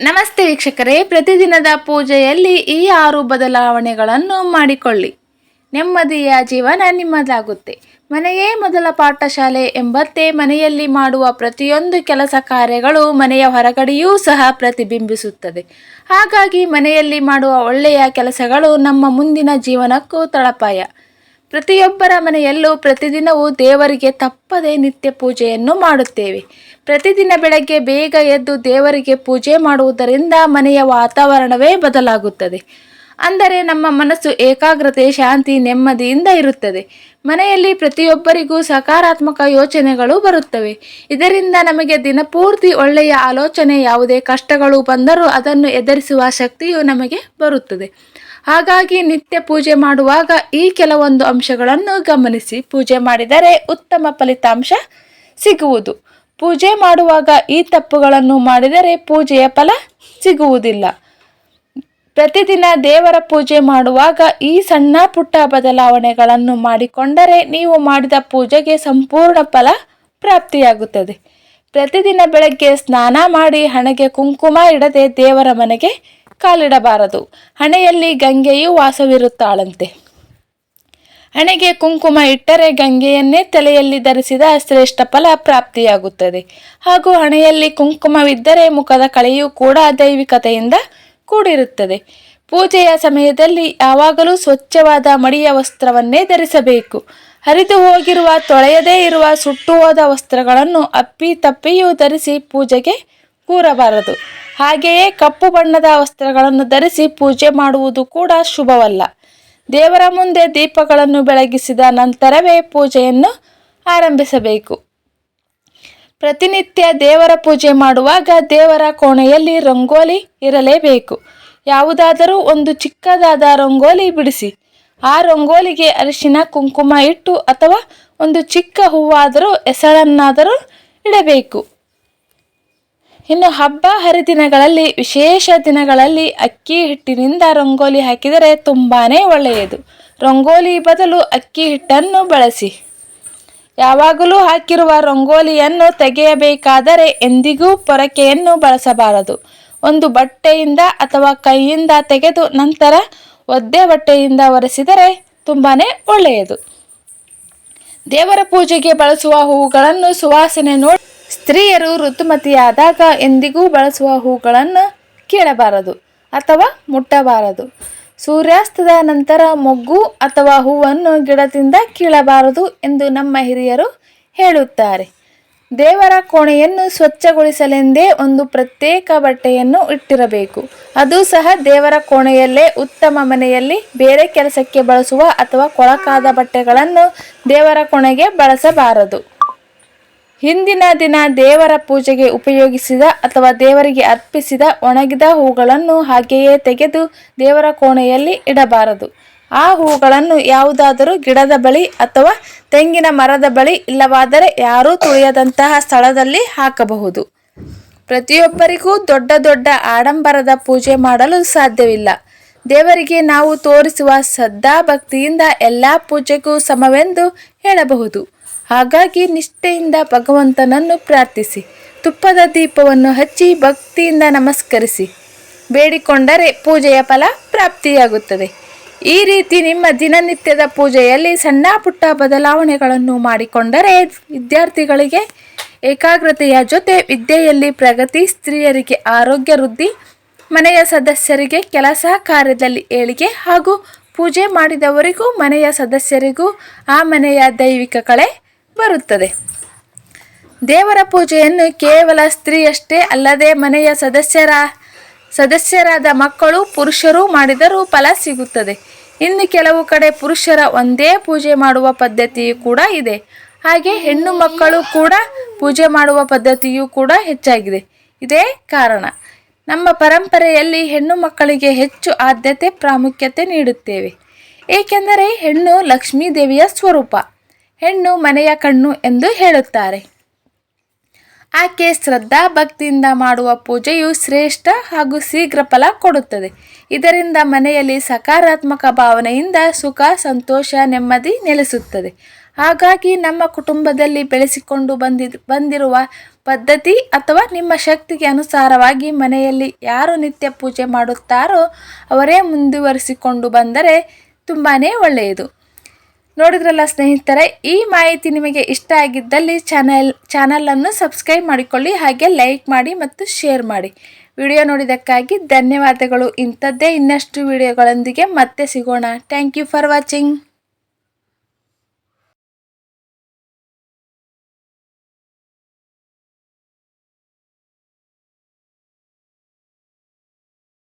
ನಮಸ್ತೆ ವೀಕ್ಷಕರೇ, ಪ್ರತಿದಿನದ ಪೂಜೆಯಲ್ಲಿ ಈ ಆರು ಬದಲಾವಣೆಗಳನ್ನು ಮಾಡಿಕೊಳ್ಳಿ. ನೆಮ್ಮದಿಯ ಜೀವನ ನಿಮ್ಮದಾಗುತ್ತೆ. ಮನೆಯೇ ಮೊದಲ ಪಾಠಶಾಲೆ ಎಂಬಂತೆ ಮನೆಯಲ್ಲಿ ಮಾಡುವ ಪ್ರತಿಯೊಂದು ಕೆಲಸ ಕಾರ್ಯಗಳು ಮನೆಯ ಹೊರಗಡೆಯೂ ಸಹ ಪ್ರತಿಬಿಂಬಿಸುತ್ತದೆ. ಹಾಗಾಗಿ ಮನೆಯಲ್ಲಿ ಮಾಡುವ ಒಳ್ಳೆಯ ಕೆಲಸಗಳು ನಮ್ಮ ಮುಂದಿನ ಜೀವನಕ್ಕೂ ತಳಪಾಯ. ಪ್ರತಿಯೊಬ್ಬರ ಮನೆಯಲ್ಲೂ ಪ್ರತಿದಿನವೂ ದೇವರಿಗೆ ತಪ್ಪದೆ ನಿತ್ಯ ಪೂಜೆಯನ್ನು ಮಾಡುತ್ತೇವೆ. ಪ್ರತಿದಿನ ಬೆಳಗ್ಗೆ ಬೇಗ ಎದ್ದು ದೇವರಿಗೆ ಪೂಜೆ ಮಾಡುವುದರಿಂದ ಮನೆಯ ವಾತಾವರಣವೇ ಬದಲಾಗುತ್ತದೆ. ಅಂದರೆ ನಮ್ಮ ಮನಸ್ಸು ಏಕಾಗ್ರತೆ, ಶಾಂತಿ, ನೆಮ್ಮದಿಯಿಂದ ಇರುತ್ತದೆ. ಮನೆಯಲ್ಲಿ ಪ್ರತಿಯೊಬ್ಬರಿಗೂ ಸಕಾರಾತ್ಮಕ ಯೋಚನೆಗಳು ಬರುತ್ತವೆ. ಇದರಿಂದ ನಮಗೆ ದಿನಪೂರ್ತಿ ಒಳ್ಳೆಯ ಆಲೋಚನೆ, ಯಾವುದೇ ಕಷ್ಟಗಳು ಬಂದರೂ ಅದನ್ನು ಎದುರಿಸುವ ಶಕ್ತಿಯು ನಮಗೆ ಬರುತ್ತದೆ. ಹಾಗಾಗಿ ನಿತ್ಯ ಪೂಜೆ ಮಾಡುವಾಗ ಈ ಕೆಲವೊಂದು ಅಂಶಗಳನ್ನು ಗಮನಿಸಿ ಪೂಜೆ ಮಾಡಿದರೆ ಉತ್ತಮ ಫಲಿತಾಂಶ ಸಿಗುವುದು. ಪೂಜೆ ಮಾಡುವಾಗ ಈ ತಪ್ಪುಗಳನ್ನು ಮಾಡಿದರೆ ಪೂಜೆಯ ಫಲ ಸಿಗುವುದಿಲ್ಲ. ಪ್ರತಿದಿನ ದೇವರ ಪೂಜೆ ಮಾಡುವಾಗ ಈ ಸಣ್ಣ ಪುಟ್ಟ ಬದಲಾವಣೆಗಳನ್ನು ಮಾಡಿಕೊಂಡರೆ ನೀವು ಮಾಡಿದ ಪೂಜೆಗೆ ಸಂಪೂರ್ಣ ಫಲ ಪ್ರಾಪ್ತಿಯಾಗುತ್ತದೆ. ಪ್ರತಿದಿನ ಬೆಳಗ್ಗೆ ಸ್ನಾನ ಮಾಡಿ ಹಣೆಗೆ ಕುಂಕುಮ ಇಡದೆ ದೇವರ ಮನೆಗೆ ಕಾಲಿಡಬಾರದು. ಹಣೆಯಲ್ಲಿ ಗಂಗೆಯು ವಾಸವಿರುತ್ತಾಳಂತೆ. ಹಣೆಗೆ ಕುಂಕುಮ ಇಟ್ಟರೆ ಗಂಗೆಯನ್ನೇ ತಲೆಯಲ್ಲಿ ಧರಿಸಿದ ಶ್ರೇಷ್ಠ ಫಲ ಪ್ರಾಪ್ತಿಯಾಗುತ್ತದೆ. ಹಾಗೂ ಹಣೆಯಲ್ಲಿ ಕುಂಕುಮವಿದ್ದರೆ ಮುಖದ ಕಳೆಯೂ ಕೂಡ ದೈವಿಕತೆಯಿಂದ ಕೂಡಿರುತ್ತದೆ. ಪೂಜೆಯ ಸಮಯದಲ್ಲಿ ಯಾವಾಗಲೂ ಸ್ವಚ್ಛವಾದ ಮಡಿಯ ವಸ್ತ್ರವನ್ನೇ ಧರಿಸಬೇಕು. ಹರಿದು ಹೋಗಿರುವ ತೊಳೆಯದೇ ಇರುವ ಸುಟ್ಟು ಹೋದ ವಸ್ತ್ರಗಳನ್ನು ಅಪ್ಪಿ ತಪ್ಪಿಯೂ ಧರಿಸಿ ಪೂಜೆಗೆ ಕೂರಬಾರದು. ಹಾಗೆಯೇ ಕಪ್ಪು ಬಣ್ಣದ ವಸ್ತ್ರಗಳನ್ನು ಧರಿಸಿ ಪೂಜೆ ಮಾಡುವುದು ಕೂಡ ಶುಭವಲ್ಲ. ದೇವರ ಮುಂದೆ ದೀಪಗಳನ್ನು ಬೆಳಗಿಸಿದ ನಂತರವೇ ಪೂಜೆಯನ್ನು ಆರಂಭಿಸಬೇಕು. ಪ್ರತಿನಿತ್ಯ ದೇವರ ಪೂಜೆ ಮಾಡುವಾಗ ದೇವರ ಕೋಣೆಯಲ್ಲಿ ರಂಗೋಲಿ ಇರಲೇಬೇಕು. ಯಾವುದಾದರೂ ಒಂದು ಚಿಕ್ಕದಾದ ರಂಗೋಲಿ ಬಿಡಿಸಿ, ಆ ರಂಗೋಲಿಗೆ ಅರಿಶಿನ, ಕುಂಕುಮ ಇಟ್ಟು ಅಥವಾ ಒಂದು ಚಿಕ್ಕ ಹೂವಾದರೂ ಎಸಳನ್ನಾದರೂ ಇಡಬೇಕು. ಇನ್ನು ಹಬ್ಬ ಹರಿದಿನಗಳಲ್ಲಿ, ವಿಶೇಷ ದಿನಗಳಲ್ಲಿ ಅಕ್ಕಿ ಹಿಟ್ಟಿನಿಂದ ರಂಗೋಲಿ ಹಾಕಿದರೆ ತುಂಬಾ ಒಳ್ಳೆಯದು. ರಂಗೋಲಿ ಬದಲು ಅಕ್ಕಿ ಹಿಟ್ಟನ್ನು ಬಳಸಿ. ಯಾವಾಗಲೂ ಹಾಕಿರುವ ರಂಗೋಲಿಯನ್ನು ತೆಗೆಯಬೇಕಾದರೆ ಎಂದಿಗೂ ಪೊರಕೆಯನ್ನು ಬಳಸಬಾರದು. ಒಂದು ಬಟ್ಟೆಯಿಂದ ಅಥವಾ ಕೈಯಿಂದ ತೆಗೆದು ನಂತರ ಒದ್ದೆ ಬಟ್ಟೆಯಿಂದ ಒರೆಸಿದರೆ ತುಂಬಾ ಒಳ್ಳೆಯದು. ದೇವರ ಪೂಜೆಗೆ ಬಳಸುವ ಹೂಗಳನ್ನು ಸುವಾಸನೆ ನೋಡಿ ಸ್ತ್ರೀಯರು ಋತುಮತಿಯಾದಾಗ ಎಂದಿಗೂ ಬಳಸುವ ಹೂಗಳನ್ನು ಕೀಳಬಾರದು ಅಥವಾ ಮುಟ್ಟಬಾರದು. ಸೂರ್ಯಾಸ್ತದ ನಂತರ ಮೊಗ್ಗು ಅಥವಾ ಹೂವನ್ನು ಗಿಡದಿಂದ ಕೀಳಬಾರದು ಎಂದು ನಮ್ಮ ಹಿರಿಯರು ಹೇಳುತ್ತಾರೆ. ದೇವರ ಕೋಣೆಯನ್ನು ಸ್ವಚ್ಛಗೊಳಿಸಲೆಂದೇ ಒಂದು ಪ್ರತ್ಯೇಕ ಬಟ್ಟೆಯನ್ನು ಇಟ್ಟಿರಬೇಕು. ಅದು ಸಹ ದೇವರ ಕೋಣೆಯಲ್ಲೇ ಉತ್ತಮ ಮನೆಯಲ್ಲಿ ಬೇರೆ ಕೆಲಸಕ್ಕೆ ಬಳಸುವ ಅಥವಾ ಕೊಳಕಾದ ಬಟ್ಟೆಗಳನ್ನು ದೇವರ ಕೋಣೆಗೆ ಬಳಸಬಾರದು. ಹಿಂದಿನ ದಿನ ದೇವರ ಪೂಜೆಗೆ ಉಪಯೋಗಿಸಿದ ಅಥವಾ ದೇವರಿಗೆ ಅರ್ಪಿಸಿದ ಒಣಗಿದ ಹೂಗಳನ್ನು ಹಾಗೆಯೇ ತೆಗೆದು ದೇವರ ಕೋಣೆಯಲ್ಲಿ ಇಡಬಾರದು. ಆ ಹೂಗಳನ್ನು ಯಾವುದಾದರೂ ಗಿಡದ ಬಳಿ ಅಥವಾ ತೆಂಗಿನ ಮರದ ಬಳಿ ಇಲ್ಲವಾದರೆ ಯಾರೂ ತುಳಿಯದಂತಹ ಸ್ಥಳದಲ್ಲಿ ಹಾಕಬಹುದು. ಪ್ರತಿಯೊಬ್ಬರಿಗೂ ದೊಡ್ಡ ದೊಡ್ಡ ಆಡಂಬರದ ಪೂಜೆ ಮಾಡಲು ಸಾಧ್ಯವಿಲ್ಲ. ದೇವರಿಗೆ ನಾವು ತೋರಿಸುವ ಶ್ರದ್ಧಾ ಭಕ್ತಿಯಿಂದ ಎಲ್ಲ ಪೂಜೆಗೂ ಸಮವೆಂದು ಹೇಳಬಹುದು. ಹಾಗಾಗಿ ನಿಷ್ಠೆಯಿಂದ ಭಗವಂತನನ್ನು ಪ್ರಾರ್ಥಿಸಿ. ತುಪ್ಪದ ದೀಪವನ್ನು ಹಚ್ಚಿ ಭಕ್ತಿಯಿಂದ ನಮಸ್ಕರಿಸಿ. ಬೇಡಿಕೊಂಡರೆ ಪೂಜೆಯ ಫಲ ಪ್ರಾಪ್ತಿಯಾಗುತ್ತದೆ. ಈ ರೀತಿ ನಿಮ್ಮ ದಿನನಿತ್ಯದ ಪೂಜೆಯಲ್ಲಿ ಸಣ್ಣ ಪುಟ್ಟ ಬದಲಾವಣೆಗಳನ್ನು ಮಾಡಿಕೊಂಡರೆ ವಿದ್ಯಾರ್ಥಿಗಳಿಗೆ ಏಕಾಗ್ರತೆಯ ಜೊತೆ ವಿದ್ಯೆಯಲ್ಲಿ ಪ್ರಗತಿ, ಸ್ತ್ರೀಯರಿಗೆ ಆರೋಗ್ಯ ವೃದ್ಧಿ, ಮನೆಯ ಸದಸ್ಯರಿಗೆ ಕೆಲಸ ಕಾರ್ಯದಲ್ಲಿ ಏಳಿಗೆ ಹಾಗೂ ಪೂಜೆ ಮಾಡಿದವರಿಗೂ ಮನೆಯ ಸದಸ್ಯರಿಗೂ ಆ ಮನೆಯ ದೈವಿಕ ಕಳೆ ಬರುತ್ತದೆ. ದೇವರ ಪೂಜೆಯನ್ನು ಕೇವಲ ಸ್ತ್ರೀಯಷ್ಟೇ ಅಲ್ಲದೆ ಮನೆಯ ಸದಸ್ಯರ, ಸದಸ್ಯರಾದ ಮಕ್ಕಳು, ಪುರುಷರು ಮಾಡಿದರೂ ಫಲ ಸಿಗುತ್ತದೆ. ಇನ್ನು ಕೆಲವು ಕಡೆ ಪುರುಷರ ಒಂದೇ ಪೂಜೆ ಮಾಡುವ ಪದ್ಧತಿಯು ಕೂಡ ಇದೆ. ಹಾಗೆ ಹೆಣ್ಣು ಮಕ್ಕಳು ಕೂಡ ಪೂಜೆ ಮಾಡುವ ಪದ್ಧತಿಯೂ ಕೂಡ ಹೆಚ್ಚಾಗಿದೆ. ಇದೇ ಕಾರಣ. ನಮ್ಮ ಪರಂಪರೆಯಲ್ಲಿ ಹೆಣ್ಣು ಮಕ್ಕಳಿಗೆ ಹೆಚ್ಚು ಆದ್ಯತೆ, ಪ್ರಾಮುಖ್ಯತೆ ನೀಡುತ್ತೇವೆ. ಏಕೆಂದರೆ ಹೆಣ್ಣು ಲಕ್ಷ್ಮೀ ದೇವಿಯ ಸ್ವರೂಪ. ಹೆಣ್ಣು ಮನೆಯ ಕಣ್ಣು ಎಂದು ಹೇಳುತ್ತಾರೆ. ಆಕೆ ಶ್ರದ್ಧಾ ಭಕ್ತಿಯಿಂದ ಮಾಡುವ ಪೂಜೆಯು ಶ್ರೇಷ್ಠ ಹಾಗೂ ಶೀಘ್ರ ಫಲ ಕೊಡುತ್ತದೆ. ಇದರಿಂದ ಮನೆಯಲ್ಲಿ ಸಕಾರಾತ್ಮಕ ಭಾವನೆಯಿಂದ ಸುಖ, ಸಂತೋಷ, ನೆಮ್ಮದಿ ನೆಲೆಸುತ್ತದೆ. ಹಾಗಾಗಿ ನಮ್ಮ ಕುಟುಂಬದಲ್ಲಿ ಬೆಳೆಸಿಕೊಂಡು ಬಂದಿ, ಬಂದಿರುವ ಪದ್ಧತಿ ಅಥವಾ ನಿಮ್ಮ ಶಕ್ತಿಗೆ ಅನುಸಾರವಾಗಿ ಮನೆಯಲ್ಲಿ ಯಾರು ನಿತ್ಯ ಪೂಜೆ ಮಾಡುತ್ತಾರೋ ಅವರೇ ಮುಂದುವರಿಸಿಕೊಂಡು ಬಂದರೆ ತುಂಬಾ ಒಳ್ಳೆಯದು. ನೋಡಿದ್ರಲ್ಲ ಸ್ನೇಹಿತರೆ, ಈ ಮಾಹಿತಿ ನಿಮಗೆ ಇಷ್ಟ ಆಗಿದ್ದಲ್ಲಿ ಚಾನೆಲ್, ಚಾನಲನ್ನು ಸಬ್ಸ್ಕ್ರೈಬ್ ಮಾಡಿಕೊಳ್ಳಿ, ಹಾಗೆ ಲೈಕ್ ಮಾಡಿ ಮತ್ತು ಶೇರ್ ಮಾಡಿ. ವಿಡಿಯೋ ನೋಡಿದ್ದಕ್ಕಾಗಿ ಧನ್ಯವಾದಗಳು. ಇಂಥದ್ದೇ ಇನ್ನಷ್ಟು ವಿಡಿಯೋಗಳೊಂದಿಗೆ ಮತ್ತೆ ಸಿಗೋಣ. Thank you for watching.